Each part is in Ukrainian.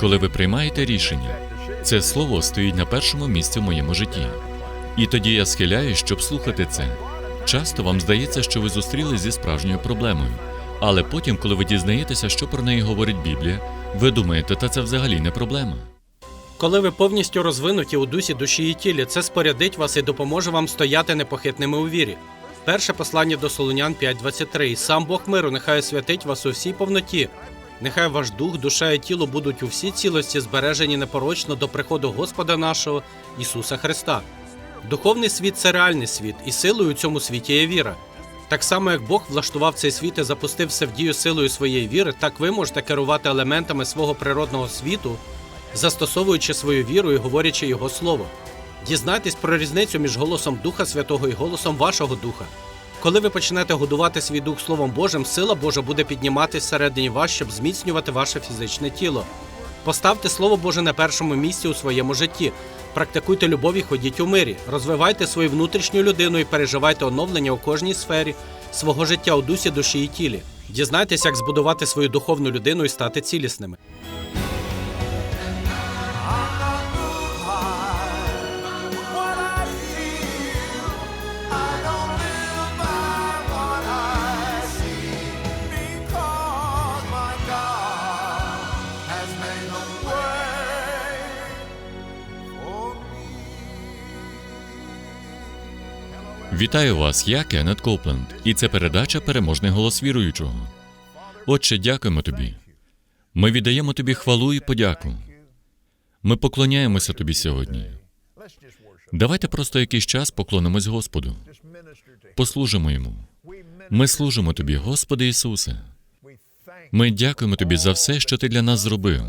Коли ви приймаєте рішення, це слово стоїть на першому місці в моєму житті. І тоді я схиляюсь, щоб слухати це. Часто вам здається, що ви зустрілись зі справжньою проблемою. Але потім, коли ви дізнаєтеся, що про неї говорить Біблія, ви думаєте, та це взагалі не проблема. Коли ви повністю розвинуті у дусі, душі і тілі, це спорядить вас і допоможе вам стояти непохитними у вірі. Перше послання до Солонян 5.23. Сам Бог миру нехай освятить вас у всій повноті. Нехай ваш дух, душа і тіло будуть у всій цілості збережені непорочно до приходу Господа нашого Ісуса Христа. Духовний світ це реальний світ, і силою у цьому світі є віра. Так само, як Бог влаштував цей світ і запустив все в дію силою своєї віри, так ви можете керувати елементами свого природного світу, застосовуючи свою віру і говорячи Його слово. Дізнайтесь про різницю між голосом Духа Святого і голосом вашого духа. Коли ви почнете годувати свій дух Словом Божим, сила Божа буде підніматись всередині вас, щоб зміцнювати ваше фізичне тіло. Поставте Слово Боже на першому місці у своєму житті. Практикуйте любов і ходіть у мирі. Розвивайте свою внутрішню людину і переживайте оновлення у кожній сфері свого життя у дусі, душі і тілі. Дізнайтесь, як збудувати свою духовну людину і стати цілісними. Вітаю вас, я Кеннет Копленд, і це передача Переможний голос віруючого. Отче, дякуємо тобі. Ми віддаємо тобі хвалу і подяку. Ми поклоняємося тобі сьогодні. Давайте просто якийсь час поклонимось Господу. Послужимо йому. Ми служимо тобі, Господи Ісусе. Ми дякуємо тобі за все, що ти для нас зробив,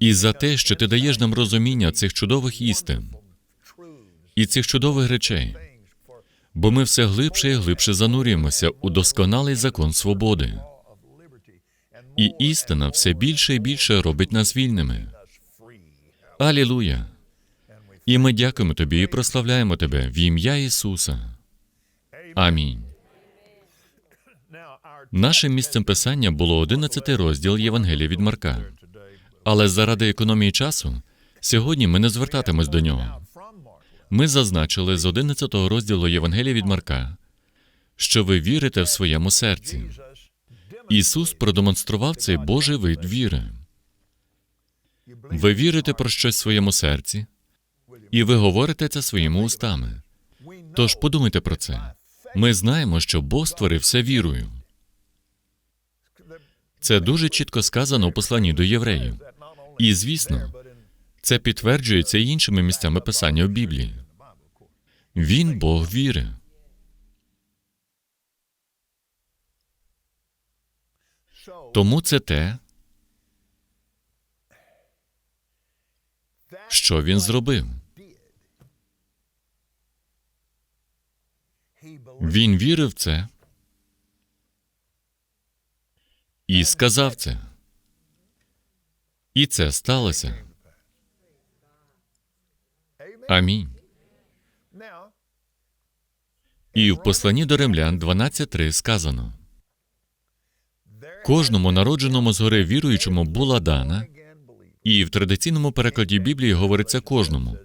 і за те, що ти даєш нам розуміння цих чудових істин і цих чудових речей. Бо ми все глибше і глибше занурюємося у досконалий закон свободи. І істина все більше і більше робить нас вільними. Алілуя! І ми дякуємо тобі і прославляємо тебе в ім'я Ісуса. Амінь. Нашим місцем писання було 11 розділ Євангелія від Марка. Але заради економії часу сьогодні ми не звертатимось до нього. Ми зазначили з 11 розділу Євангелія від Марка, що ви вірите в своєму серці. Ісус продемонстрував цей Божий вид віри. Ви вірите про щось в своєму серці, і ви говорите це своїми устами. Тож подумайте про це. Ми знаємо, що Бог створив все вірою. Це дуже чітко сказано у посланні до євреїв. І, звісно, це підтверджується і іншими місцями писання в Біблії. Він Бог віри. Тому це те, що він зробив. Він вірив в це і сказав це. І це сталося. Амінь. І в посланні до римлян 12.3 сказано: кожному народженому згори віруючому була дана, і в традиційному перекладі Біблії говориться кожному.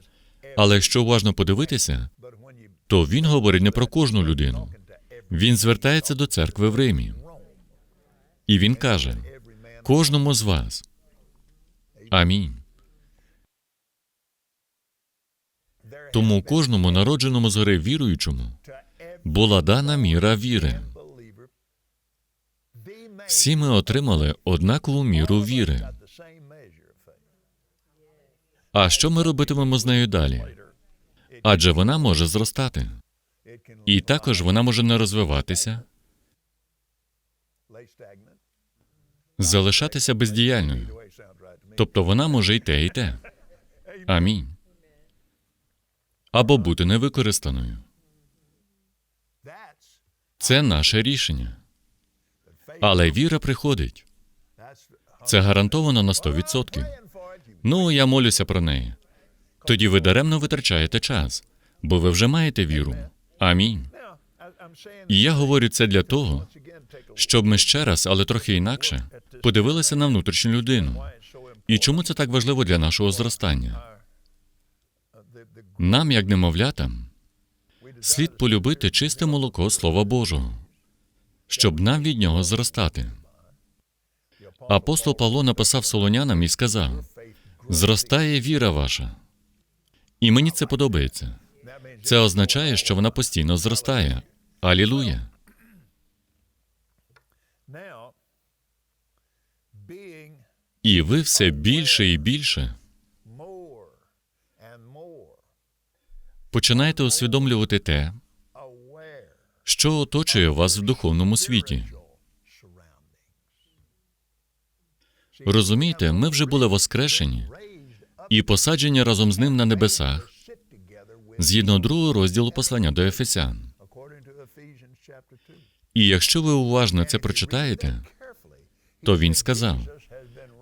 Але якщо уважно подивитися, то він говорить не про кожну людину. Він звертається до церкви в Римі. І він каже: кожному з вас. Амінь. Тому кожному народженому згори віруючому була дана міра віри. Всі ми отримали однакову міру віри. А що ми робитимемо з нею далі? Адже вона може зростати, і також вона може не розвиватися, залишатися бездіяльною. Тобто вона може й те, і те. Амінь. Або бути невикористаною. Це наше рішення. Але віра приходить. Це гарантовано на 100%. Ну, я молюся про неї. Тоді ви даремно витрачаєте час, бо ви вже маєте віру. Амінь. І я говорю це для того, щоб ми ще раз, але трохи інакше, подивилися на внутрішню людину. І чому це так важливо для нашого зростання? Нам, як немовлятам, слід полюбити чисте молоко Слова Божого, щоб нам від нього зростати. Апостол Павло написав солонянам і сказав: зростає віра ваша. І мені це подобається. Це означає, що вона постійно зростає. Алілуя! І ви все більше і більше починаєте усвідомлювати те, що оточує вас в духовному світі. Розумієте, ми вже були воскрешені і посаджені разом з ним на небесах, згідно другого розділу послання до Ефесян. according to Ephesians chapter 2. І якщо ви уважно це прочитаєте, то він сказав: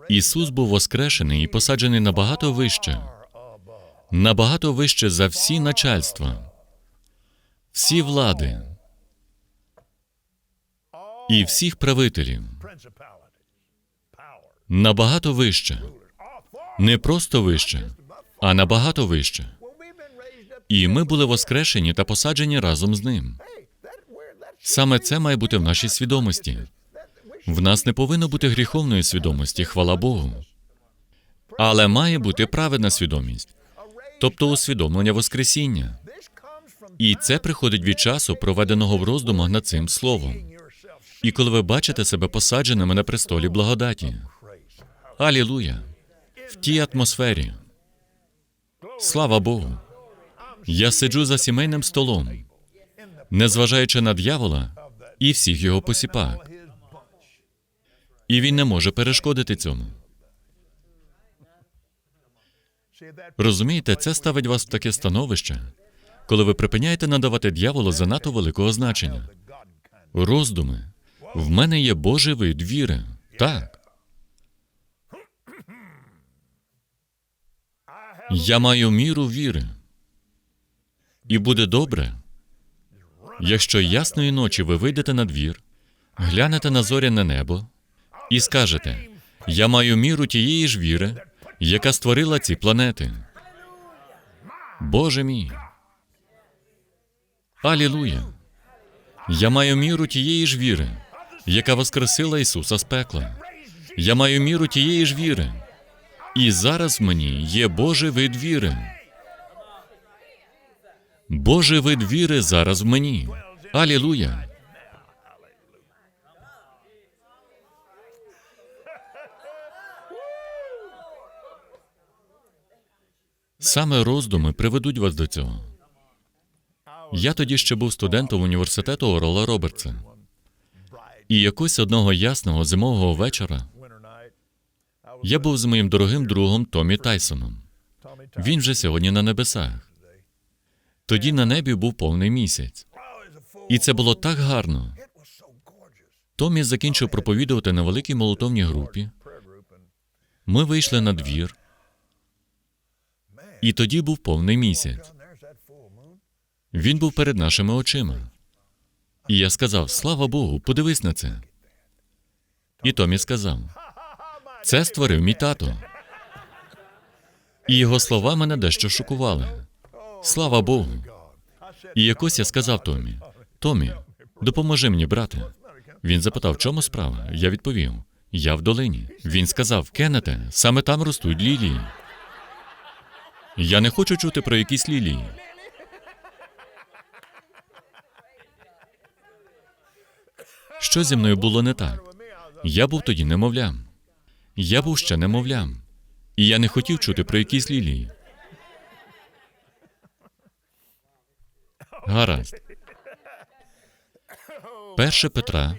Ісус був воскрешений і посаджений набагато вище, набагато вище за всі начальства, всі влади і всіх правителів, набагато вище, не просто вище, а набагато вище. І ми були воскрешені та посаджені разом з ним. Саме це має бути в нашій свідомості. В нас не повинно бути гріховної свідомості, хвала Богу. Але має бути праведна свідомість, тобто усвідомлення Воскресіння. І це приходить від часу, проведеного в роздумах над цим словом. І коли ви бачите себе посадженими на престолі благодаті. Алілуя! В тій атмосфері. Слава Богу! Я сиджу за сімейним столом, незважаючи на дьявола і всіх його посіпак. І він не може перешкодити цьому. Розумієте, це ставить вас в таке становище, коли ви припиняєте надавати дьяволу занадто великого значення. Роздуми. В мене є Божий вид віри. Так. Я маю міру віри. І буде добре, якщо ясної ночі ви вийдете на двір, глянете на зоряне небо і скажете: Я маю міру тієї ж віри, яка створила ці планети. Боже мій. Алілуя. Я маю міру тієї ж віри, яка воскресила Ісуса з пекла. Я маю міру тієї ж віри. І зараз в мені є Божий вид віри. Божий вид віри зараз в мені. Алілуя. Саме роздуми приведуть вас до цього. Я тоді ще був студентом університету Орола Робертса. І якось одного ясного зимового вечора я був з моїм дорогим другом Томі Тайсоном. Він же сьогодні на небесах. Тоді на небі був повний місяць. І це було так гарно. Томі закінчив проповідувати на великій молотовній групі. Ми вийшли на двір, і тоді був повний місяць. Він був перед нашими очима. І я сказав: Слава Богу, подивись на це. І Томі сказав: Це створив мій тато. І його слова мене дещо шокували. Слава Богу. І якось я сказав Томі: Томі, допоможи мені, брате. Він запитав, в чому справа? Я відповів: Я в долині. Він сказав: Кеннете, саме там ростуть лілії. Я не хочу чути про якісь лілії. Що зі мною було не так? Я був тоді немовлям. Я був ще немовлям. І я не хотів чути про якісь лілії. Гаразд. Перше Петра,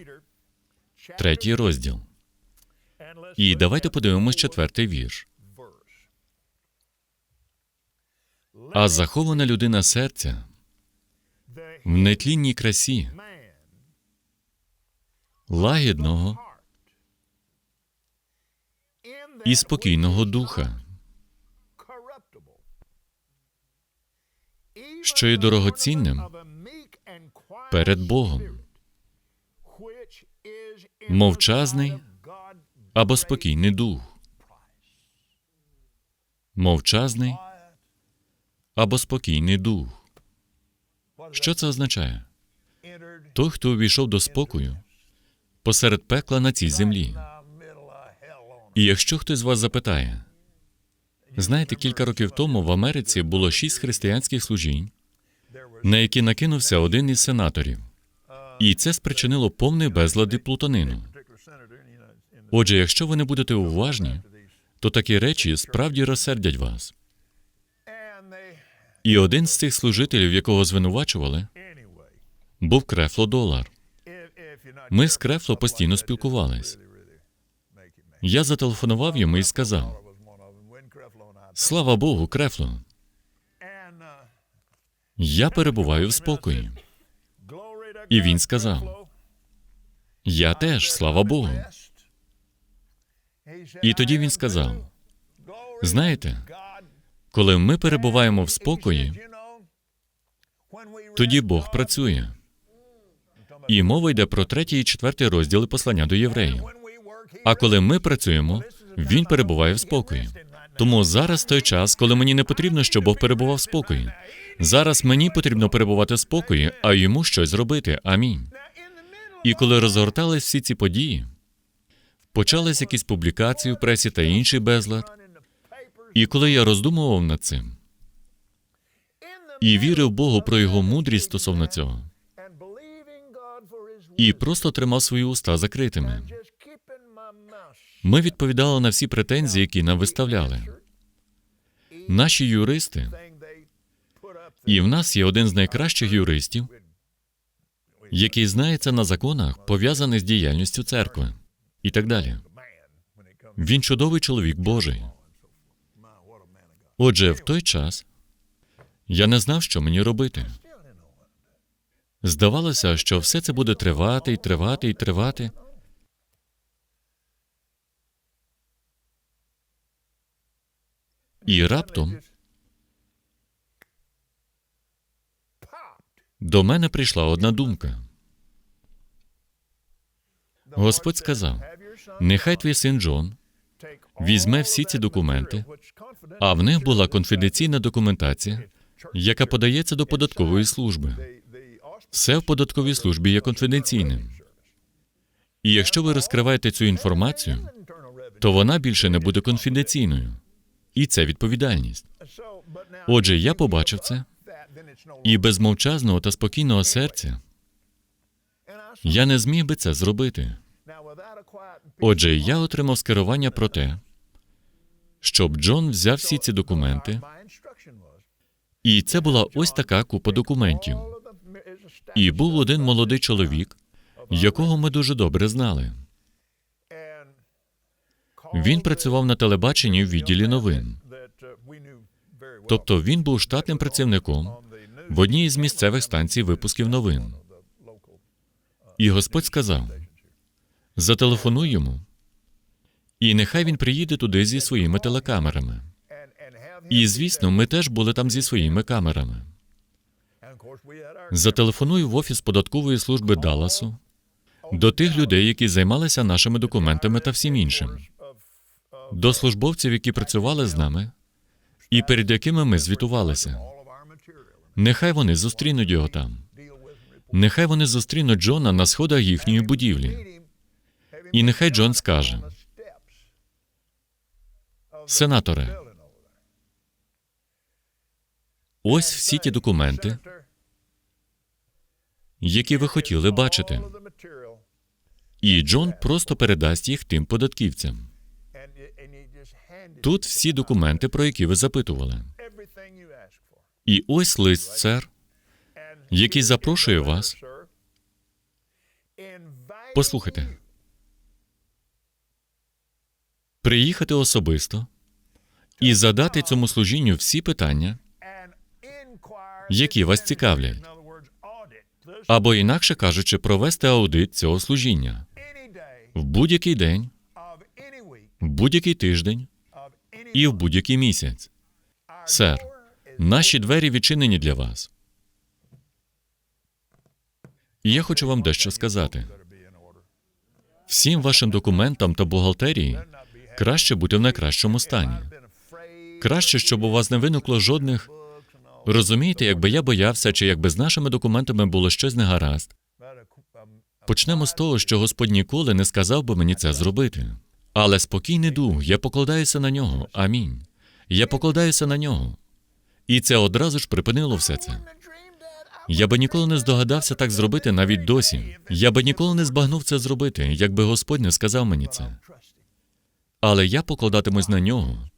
третій розділ. І давайте подивимось четвертий вірш. А захована людина серця в нетлінній красі, лагідного і спокійного духа, що є дорогоцінним перед Богом, мовчазний або спокійний дух. мовчазний або спокійний дух. Що це означає? Той, хто увійшов до спокою посеред пекла на цій землі. І якщо хтось з вас запитає, знаєте, кілька років тому в Америці було шість християнських служінь, на які накинувся один із сенаторів, і це спричинило повний безлад і плутанину. Отже, якщо ви не будете уважні, то такі речі справді розсердять вас. І один з цих служителів, якого звинувачували, був Крефло Долар. Ми з Крефло постійно спілкувались. Я зателефонував йому і сказав: Слава Богу, Крефло, я перебуваю в спокої. І він сказав: Я теж, слава Богу. І тоді він сказав: Знаєте, коли ми перебуваємо в спокої, тоді Бог працює. І мова йде про третій і четвертий розділи послання до євреїв. А коли ми працюємо, він перебуває в спокої. Тому зараз той час, коли мені не потрібно, щоб Бог перебував в спокої. Зараз мені потрібно перебувати в спокої, а йому щось зробити. Амінь. І коли розгортались всі ці події, почались якісь публікації в пресі та інший безлад. І коли я роздумував над цим і вірив Богу про його мудрість стосовно цього, і просто тримав свої уста закритими. Ми відповідали на всі претензії, які нам виставляли. Наші юристи, і в нас є один з найкращих юристів, який знається на законах, пов'язаних з діяльністю церкви, і так далі. Він чудовий чоловік Божий. Отже, в той час я не знав, що мені робити. Здавалося, що все це буде тривати і тривати і тривати. І раптом до мене прийшла одна думка. Господь сказав: нехай твій син Джон візьме всі ці документи, а в них була конфіденційна документація, яка подається до податкової служби. Все в податковій службі є конфіденційним. І якщо ви розкриваєте цю інформацію, то вона більше не буде конфіденційною. І це відповідальність. Отже, я побачив це, і без мовчазного та спокійного серця я не зміг би це зробити. Отже, я отримав скерування про те, щоб Джон взяв всі ці документи, і це була ось така купа документів. І був один молодий чоловік, якого ми дуже добре знали. Він працював на телебаченні в відділі новин. Тобто він був штатним працівником в одній із місцевих станцій випусків новин. І Господь сказав: зателефонуй йому, і нехай він приїде туди зі своїми телекамерами. І звісно, ми теж були там зі своїми камерами. Зателефонуй в офіс податкової служби Далласу до тих людей, які займалися нашими документами та всім іншим, до службовців, які працювали з нами, і перед якими ми звітувалися. Нехай вони зустрінуть його там. Нехай вони зустрінуть Джона на сходах їхньої будівлі. І нехай Джон скаже: Сенаторе, ось всі ті документи, які ви хотіли бачити. І Джон просто передасть їх тим податківцям. Тут всі документи, про які ви запитували. І ось лист, сер, який запрошує вас. Послухайте. Приїхати особисто і задати цьому служінню всі питання, які вас цікавлять, або інакше кажучи, провести аудит цього служіння в будь-який день, в будь-який тиждень і в будь-який місяць. Сер, наші двері відчинені для вас. І я хочу вам дещо сказати. Всім вашим документам та бухгалтерії краще бути в найкращому стані. Краще, щоб у вас не виникло жодних. Розумієте, якби я боявся, чи якби з нашими документами було щось негаразд. Почнемо з того, що Господь ніколи не сказав би мені це зробити. Але спокійний дух, я покладаюся на нього. Амінь. Я покладаюся на нього. І це одразу ж припинило все це. Я би ніколи не здогадався так зробити навіть досі. Я би ніколи не збагнув це зробити, якби Господь не сказав мені це. Але я покладатимусь на нього,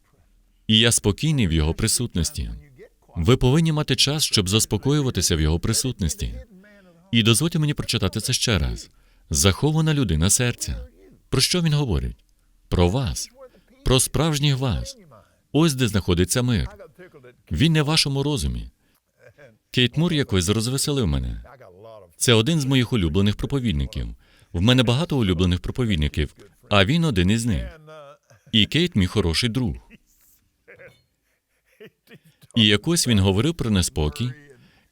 і я спокійний в його присутності. Ви повинні мати час, щоб заспокоюватися в його присутності. І дозвольте мені прочитати це ще раз. Захована людина серця. Про що він говорить? Про вас, про справжніх вас. Ось де знаходиться мир. Він не в вашому розумі. Кейт Мур якось розвеселив мене. Це один з моїх улюблених проповідників. В мене багато улюблених проповідників, а він один із них. І Кейт мій хороший друг. І якось він говорив про неспокій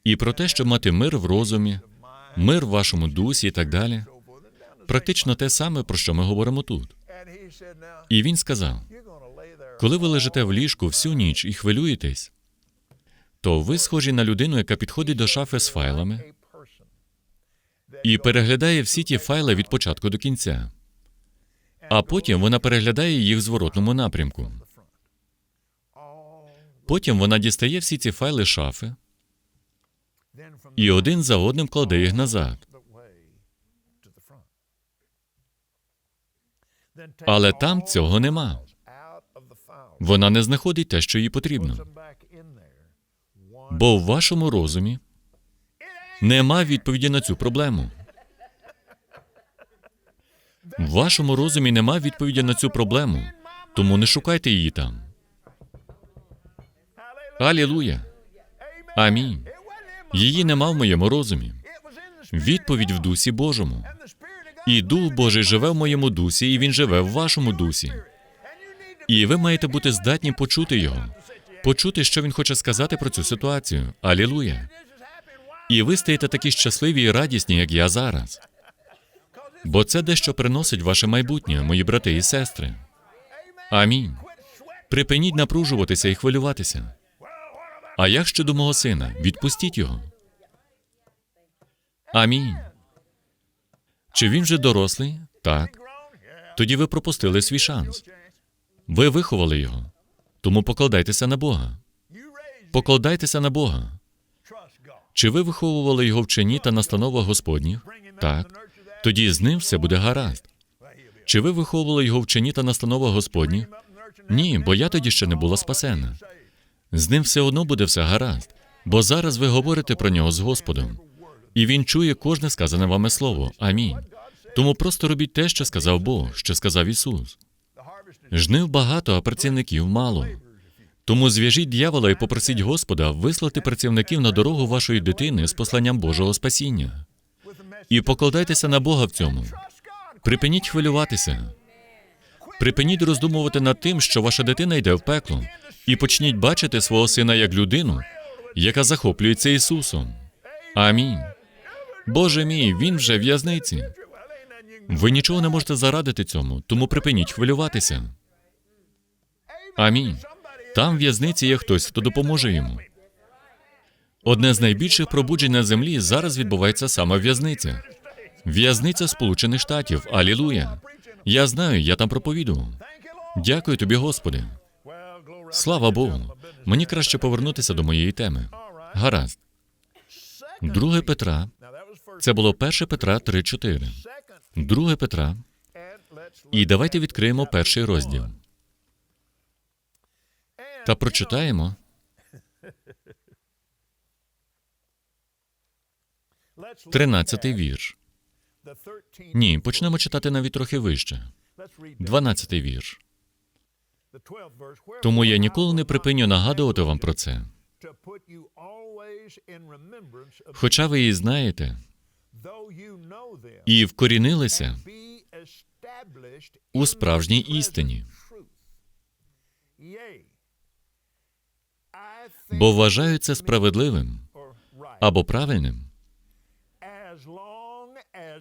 і про те, щоб мати мир в розумі, мир в вашому дусі і так далі. Практично те саме, про що ми говоримо тут. І він сказав: коли ви лежите в ліжку всю ніч і хвилюєтесь, то ви схожі на людину, яка підходить до шафи з файлами і переглядає всі ті файли від початку до кінця. А потім вона переглядає їх в зворотному напрямку. Потім вона дістає всі ці файли шафи і один за одним кладе їх назад. Але там цього нема. Вона не знаходить те, що їй потрібно. Бо в вашому розумі нема відповіді на цю проблему. В вашому розумі нема відповіді на цю проблему, тому не шукайте її там. Алілуя. Амінь. Її нема в моєму розумі. Відповідь в дусі Божому. І Дух Божий живе в моєму дусі, і він живе в вашому дусі. І ви маєте бути здатні почути його, почути, що він хоче сказати про цю ситуацію. Алілуя. І ви стаєте такі щасливі і радісні, як я зараз. Бо це дещо приносить ваше майбутнє, мої брати і сестри. Амінь. Припиніть напружуватися і хвилюватися. А як щодо мого сина, відпустіть його. Амінь. Чи він вже дорослий? Так. Тоді ви пропустили свій шанс. Ви виховали його. Тому покладайтеся на Бога. Покладайтеся на Бога. Чи ви виховували його вчені та настановах Господніх? Так. Тоді з ним все буде гаразд. Чи ви виховували його вчені та настановах Господніх? Ні, бо я тоді ще не була спасена. З ним все одно буде все гаразд, бо зараз ви говорите про нього з Господом, і він чує кожне сказане вами слово. Амінь. Тому просто робіть те, що сказав Бог, що сказав Ісус. Жнив багато, а працівників мало. Тому зв'яжіть дьявола і попросіть Господа вислати працівників на дорогу вашої дитини з посланням Божого спасіння. І покладайтеся на Бога в цьому. Припиніть хвилюватися. Припиніть роздумувати над тим, що ваша дитина йде в пекло, і почніть бачити свого сина як людину, яка захоплюється Ісусом. Амінь. Боже мій, він вже в в'язниці. Ви нічого не можете зарадити цьому, тому припиніть хвилюватися. Амінь. Там в в'язниці є хтось, хто допоможе йому. Одне з найбільших пробуджень на землі зараз відбувається саме в в'язниці. В'язниця Сполучених Штатів. Алілуя. Я знаю, я там проповідував. Дякую тобі, Господи. Слава Богу. Мені краще повернутися до моєї теми. Гаразд. Друге Петра. Це було 1 Петра 3.4. Друге Петра. І давайте відкриємо перший розділ. Та прочитаємо тринадцятий вірш. Ні, почнемо читати навіть трохи вище. Дванадцятий вірш. Тому я ніколи не припиню нагадувати вам про це. Хоча ви її знаєте і вкорінилися у справжній істині, бо вважаю це справедливим або правильним,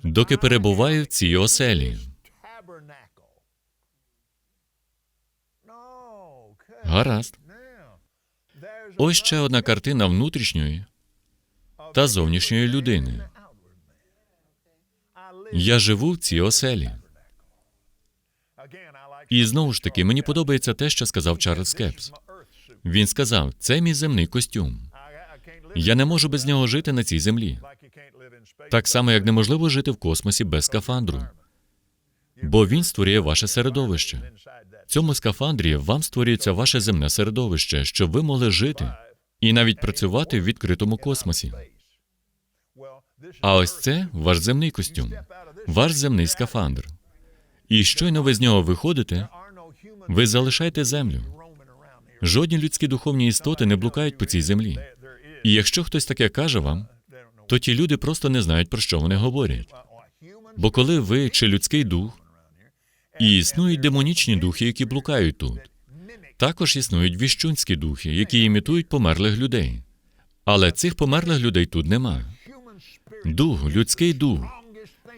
доки перебуваю в цій оселі. Гаразд. Ось ще одна картина внутрішньої та зовнішньої людини. Я живу в цій оселі. І знову ж таки, мені подобається те, що сказав Чарльз Кепс. Він сказав: це мій земний костюм. Я не можу без нього жити на цій землі. Так само, як неможливо жити в космосі без скафандру. Бо він створює ваше середовище. В цьому скафандрі вам створюється ваше земне середовище, щоб ви могли жити і навіть працювати в відкритому космосі. А ось це ваш земний костюм, ваш земний скафандр. І щойно ви з нього виходите, ви залишаєте землю. Жодні людські духовні істоти не блукають по цій землі. І якщо хтось таке каже вам, то ті люди просто не знають, про що вони говорять. Бо коли ви чи людський дух, і існують демонічні духи, які блукають тут. Також існують віщунські духи, які імітують померлих людей. Але цих померлих людей тут нема. Дух, людський дух,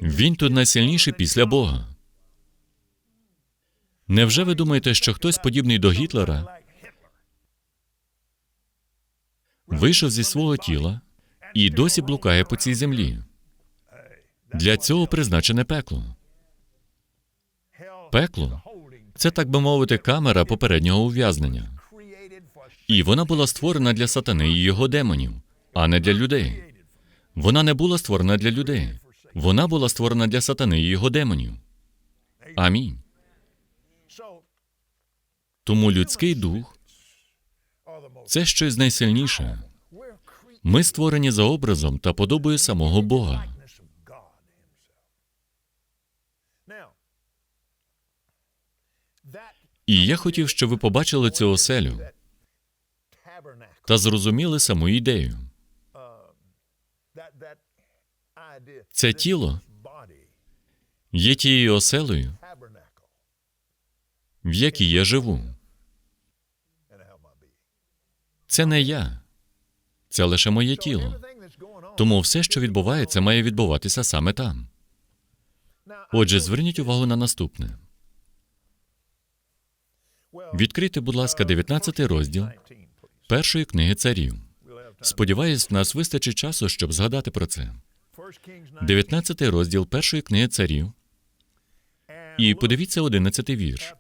він тут найсильніший після Бога. Невже ви думаєте, що хтось подібний до Гітлера вийшов зі свого тіла і досі блукає по цій землі? Для цього призначене пекло. Пекло це, так би мовити, камера попереднього ув'язнення. І вона була створена для сатани і його демонів, а не для людей. Вона не була створена для людей. Вона була створена для сатани і його демонів. Амінь. Тому людський дух це щось найсильніше. Ми створені за образом та подобою самого Бога. І я хотів, щоб ви побачили цю оселю та зрозуміли саму ідею. Це тіло є тією оселею, в якій я живу. Це не я, це лише моє тіло. Тому все, що відбувається, має відбуватися саме там. Отже, зверніть увагу на наступне. Відкрийте, будь ласка, 19 розділ першої книги царів. Сподіваюсь, в нас вистачить часу, щоб згадати про це. 19 розділ першої книги царів. І подивіться 11 вірш.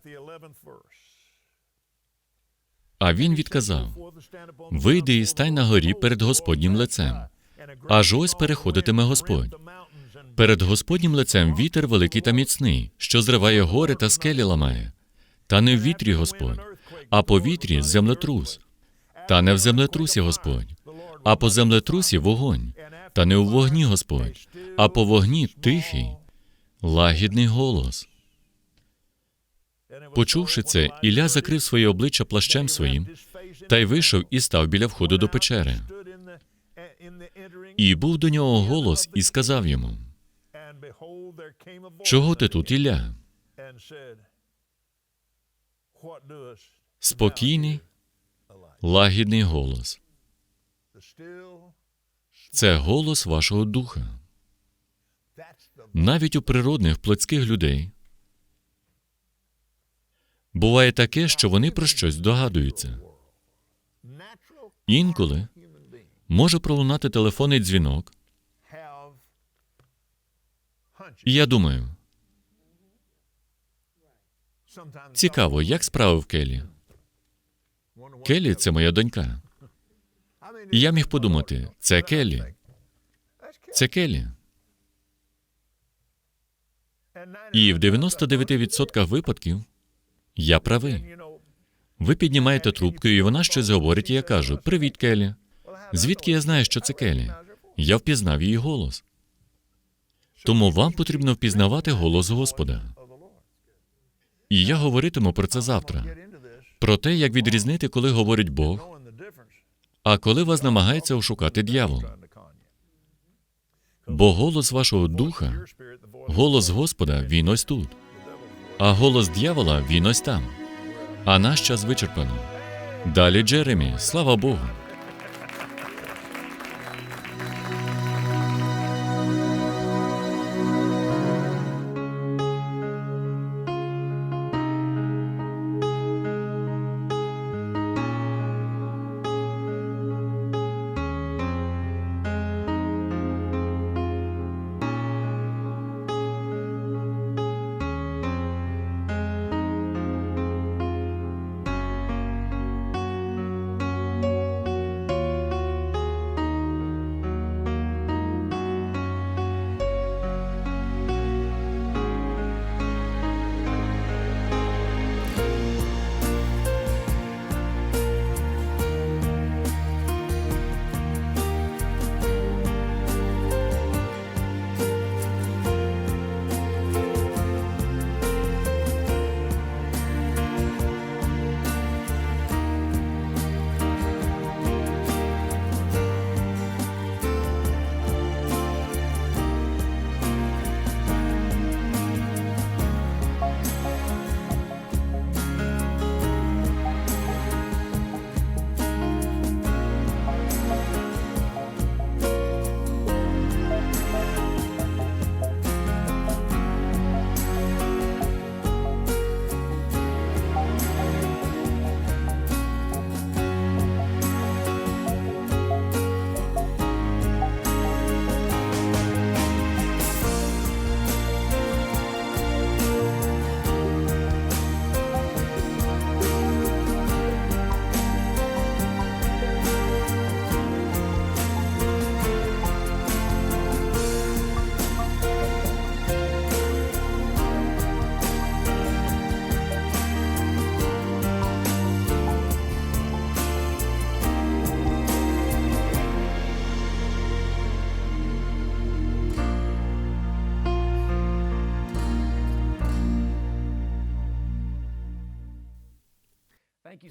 А він відказав: Вийди і стань на горі перед Господнім лицем. Аж ось переходитиме Господь. Перед Господнім лицем вітер великий та міцний, що зриває гори та скелі ламає. Та не в вітрі Господь, а по вітрі землетрус. Та не в землетрусі Господь, а по землетрусі вогонь. Та не у вогні Господь, а по вогні тихий, лагідний голос. Почувши це, Ілля закрив своє обличчя плащем своїм та й вийшов і став біля входу до печери. І був до нього голос і сказав йому: Чого ти тут, Ілля? Спокійний, лагідний голос. Це голос вашого духа. Навіть у природних плотських людей буває таке, що вони про щось догадуються. Інколи може пролунати телефонний дзвінок, і я думаю, цікаво, як справи в Келі? Келі це моя донька. І я міг подумати, це Келі. Це Келі. І в 99% випадків я правий. Ви піднімаєте трубку, і вона щось говорить, і я кажу: Привіт, Келі. Звідки я знаю, що це Келі? Я впізнав її голос. Тому вам потрібно впізнавати голос Господа. І я говоритиму про це завтра. Про те, як відрізнити, коли говорить Бог, а коли вас намагається ошукати дьявол. Бо голос вашого духа, голос Господа, він ось тут, а голос дьявола він ось там. А наш час вичерпано. Далі Джеремі, слава Богу.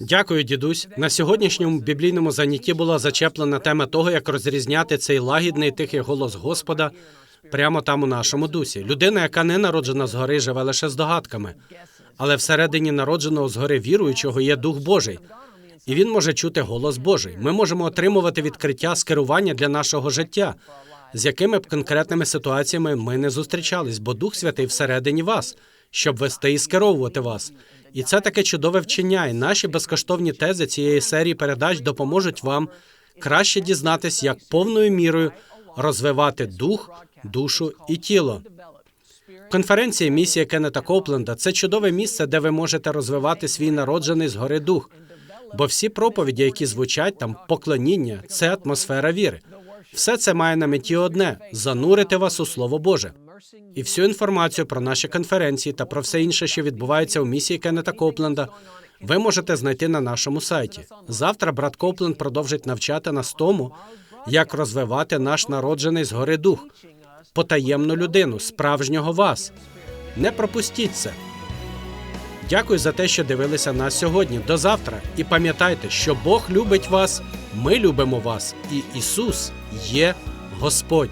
Дякую, дідусь. На сьогоднішньому біблійному занятті була зачеплена тема того, як розрізняти цей лагідний тихий голос Господа прямо там у нашому дусі. Людина, яка не народжена згори, живе лише здогадками, але всередині народженого згори віруючого є Дух Божий. І він може чути голос Божий. Ми можемо отримувати відкриття скерування для нашого життя, з якими б конкретними ситуаціями ми не зустрічались, бо Дух Святий всередині вас, щоб вести і скеровувати вас. І це таке чудове вчення. І наші безкоштовні тези цієї серії передач допоможуть вам краще дізнатись, як повною мірою розвивати дух, душу і тіло. Конференція місія Кеннета Копленда це чудове місце, де ви можете розвивати свій народжений згори дух. Бо всі проповіді, які звучать там, поклоніння, це атмосфера віри. Все це має на меті одне занурити вас у Слово Боже. І всю інформацію про наші конференції та про все інше, що відбувається у місії Кеннета Копленда, ви можете знайти на нашому сайті. Завтра брат Копленд продовжить навчати нас тому, як розвивати наш народжений згори дух, потаємну людину, справжнього вас. Не пропустіть це. Дякую за те, що дивилися нас сьогодні. До завтра. І пам'ятайте, що Бог любить вас, ми любимо вас, і Ісус є Господь.